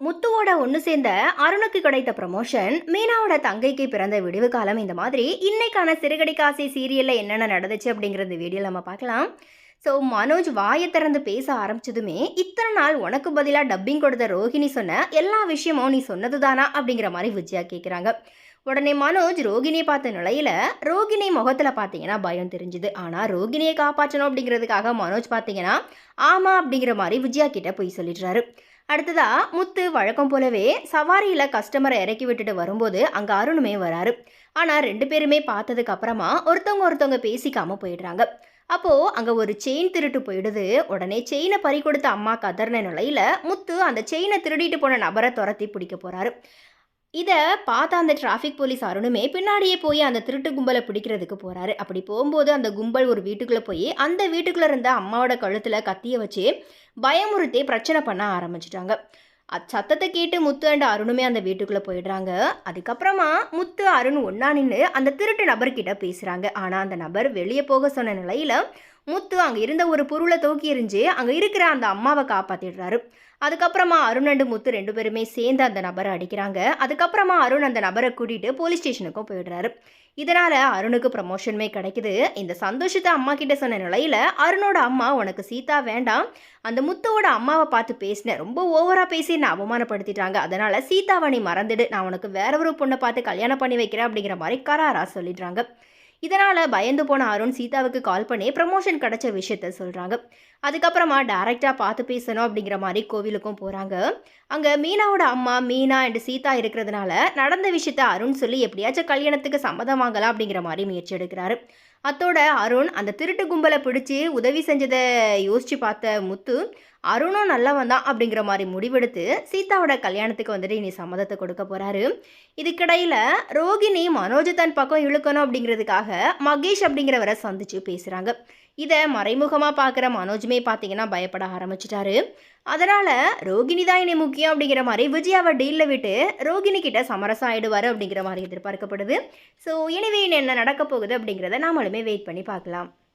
முத்துவோட ஒன்று சேர்ந்த அருணுக்கு கிடைத்த ப்ரமோஷன் மீனாவோட தங்கைக்கு பிறந்த விடிவு காலம் இந்த மாதிரி இன்னைக்கான சிறுகடி காசி சீரியலில் என்னென்ன நடந்துச்சு அப்படிங்கிற இந்த வீடியோவில் நம்ம பார்க்கலாம். ஸோ மனோஜ் வாயை திறந்து பேச ஆரம்பிச்சதுமே இத்தனை நாள் உனக்கு பதிலாக டப்பிங் கொடுத்த ரோஹிணி சொன்ன எல்லா விஷயமும் நீ சொன்னது தானா அப்படிங்கிற மாதிரி விஜயா கேட்குறாங்க உடனே மனோஜ் ரோகிணியை பார்த்த நிலையில் ரோகிணி முகத்தில் பார்த்தீங்கன்னா பயம் தெரிஞ்சுது. ஆனால் ரோகிணியை காப்பாற்றணும் அப்படிங்கிறதுக்காக மனோஜ் பார்த்தீங்கன்னா ஆமாம் அப்படிங்கிற மாதிரி விஜயா கிட்ட போய் சொல்லிடுறாரு. அடுத்ததா முத்து வழக்கம் போலவே சவாரியில் கஸ்டமரை இறக்கி விட்டுட்டு வரும்போது அங்கே அருணுமே வராரு. ஆனால் ரெண்டு பேருமே பார்த்ததுக்கு அப்புறமா ஒருத்தவங்க ஒருத்தவங்க பேசிக்காம போயிடுறாங்க. அப்போது அங்கே ஒரு செயின் திருட்டு போயிடுது. உடனே செயினை பறி கொடுத்த அம்மா கதர்ன நிலையில் முத்து அந்த செயினை திருடிட்டு போன நபரை துரத்தி பிடிக்க போகிறாரு இதை பார்த்த அந்த டிராஃபிக் போலீஸ் அருணுமே பின்னாடியே போய் அந்த திருட்டு கும்பலை பிடிக்கிறதுக்கு போகிறாரு அப்படி போகும்போது அந்த கும்பல் ஒரு வீட்டுக்குள்ளே போய் அந்த வீட்டுக்குள்ளே இருந்த அம்மாவோட கழுத்தில் கத்தியை வச்சு பயமுறுத்தி பிரச்சனை பண்ண ஆரம்பிச்சிட்டாங்க. சத்தத்தை கேட்டு முத்து அண்ட் அருணுமே அந்த வீட்டுக்குள்ளே போயிடுறாங்க. அதுக்கப்புறமா முத்து அருண் ஒன்றா நின்று அந்த திருட்டு நபர்கிட்ட பேசுகிறாங்க ஆனால் அந்த நபர் வெளியே போக சொன்ன நிலையில் முத்து அங்கே இருந்த ஒரு பொருளை தூக்கி எறிஞ்சு அங்கே இருக்கிற அந்த அம்மாவை காப்பாற்றிடுறாரு அதுக்கப்புறமா அருண் அண்டு முத்து ரெண்டு பேருமே சேர்ந்து அந்த நபரை அடிக்கிறாங்க. அதுக்கப்புறமா அருண் அந்த நபரை கூட்டிகிட்டு போலீஸ் ஸ்டேஷனுக்கும் போயிடுறாரு. இதனால் அருணுக்கு ப்ரமோஷனுமே கிடைக்குது. இந்த சந்தோஷத்தை அம்மா கிட்ட சொன்ன நிலையில் அருணோட அம்மா உனக்கு சீதா வேண்டாம். அந்த முத்துவோட அம்மாவை பார்த்து பேசினேன் ரொம்ப ஓவராக பேசி என்னை அவமானப்படுத்திட்டாங்க. அதனால் சீதாவை நீ மறந்துடு. நான் உனக்கு வேற ஒரு பொண்ணை பார்த்து கல்யாணம் பண்ணி வைக்கிறேன் அப்படிங்கிற மாதிரி கராராக சொல்லிடுறாங்க. இதனால் பயந்து போன அருண் சீதாவுக்கு கால் பண்ணி ப்ரமோஷன் கிடைச்ச விஷயத்த சொல்கிறாங்க அதுக்கப்புறமா டேரெக்டாக பார்த்து பேசணும் அப்படிங்கிற மாதிரி கோவிலுக்கும் போகிறாங்க அங்கே மீனாவோட அம்மா மீனா அண்ட் சீதா இருக்கிறதுனால நடந்த விஷயத்த அருண் சொல்லி எப்படியாச்சும் கல்யாணத்துக்கு சம்மதம் வாங்கலாம் அப்படிங்கிற மாதிரி முயற்சி எடுக்கிறாரு. அத்தோட அருண் அந்த திருட்டு கும்பலை பிடிச்சி உதவி செஞ்சதை யோசிச்சு பார்த்த முத்து அருணும் நல்லவன் தான் அப்படிங்கிற மாதிரி முடிவெடுத்து சீதாவோட கல்யாணத்துக்கு வந்துட்டு இனி சம்மதத்தை கொடுக்க போகிறாரு இதுக்கிடையில் ரோகிணி மனோஜ் தன் பக்கம் இழுக்கணும் அப்படிங்கிறதுக்காக மகேஷ் அப்படிங்கிறவரை சந்திச்சு பேசுகிறாங்க இதை மறைமுகமாக பார்க்குற மனோஜுமே பார்த்தீங்கன்னா பயப்பட ஆரம்பிச்சிட்டாரு. அதனால் ரோகிணி தான் இனி முக்கியம் அப்படிங்கிற மாதிரி விஜயாவை டீலில் விட்டு ரோகிணி கிட்ட சமரசம் ஆகிடுவார் அப்படிங்கிற மாதிரி எதிர்பார்க்கப்படுது. ஸோ இனிவே என்ன நடக்க போகுது அப்படிங்கிறத நாமளுமே வெயிட் பண்ணி பார்க்கலாம்.